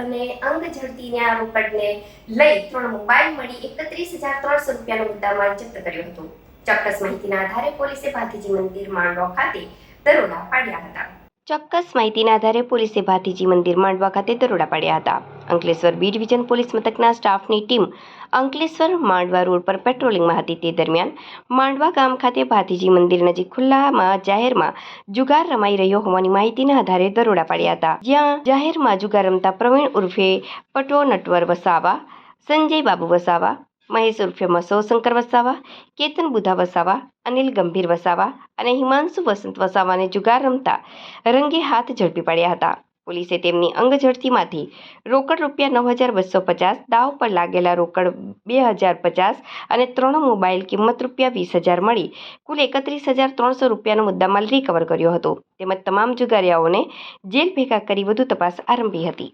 અને અંગ ઝડપીના રોકડને લઈ ત્રણ મોબાઈલ મળી એકત્રીસ હજાર ત્રણસો રૂપિયાનો મુદ્દામાલ જપ્ત કર્યો હતો. ચોક્કસ માહિતીના આધારે પોલીસે ભાતીજી મંદિર માંડવા ખાતે દરોડા પાડ્યા હતા. ચોક્કસ માહિતીના આધારે પોલીસે ભાતીજી મંદિર માંડવા ખાતે દરોડા પાડ્યા હતા. અંકલેશ્વર બી ડિવિઝન પોલીસ મથકના સ્ટાફની ટીમ અંકલેશ્વર માંડવા રોડ પર પેટ્રોલિંગમાં હતી. તે દરમિયાન માંડવા ગામ ખાતે ભાતીજી મંદિર નજીક ખુલ્લામાં જાહેરમાં જુગાર રમાઈ રહ્યો હોવાની માહિતીના આધારે દરોડા પાડ્યા હતા. જ્યાં જાહેરમાં જુગાર રમતા પ્રવીણ ઉર્ફે પટો નટવર વસાવા સંજય બાબુ વસાવા મહેશ ઉર્ફે મસો વસાવા, કેતન બુધા વસાવા, અનિલ ગંભીર વસાવા અને હિમાંશુ વસંત વસાવાને જુગાર રમતા રંગે હાથ ઝડપી પાડ્યા હતા. પોલીસે તેમની અંગઝડતીમાંથી રોકડ રૂપિયા નવ હજાર બસો પચાસ, દાવ પર લાગેલા રોકડ બે હજાર પચાસ અને ત્રણ મોબાઈલ કિંમત રૂપિયા વીસ હજાર મળી, કુલ એકત્રીસ હજાર ત્રણસો રૂપિયાનો મુદ્દામાલ રિકવર કર્યો હતો. તેમજ તમામ જુગારીયાઓને જેલ ભેગા કરી વધુ તપાસ આરંભી હતી.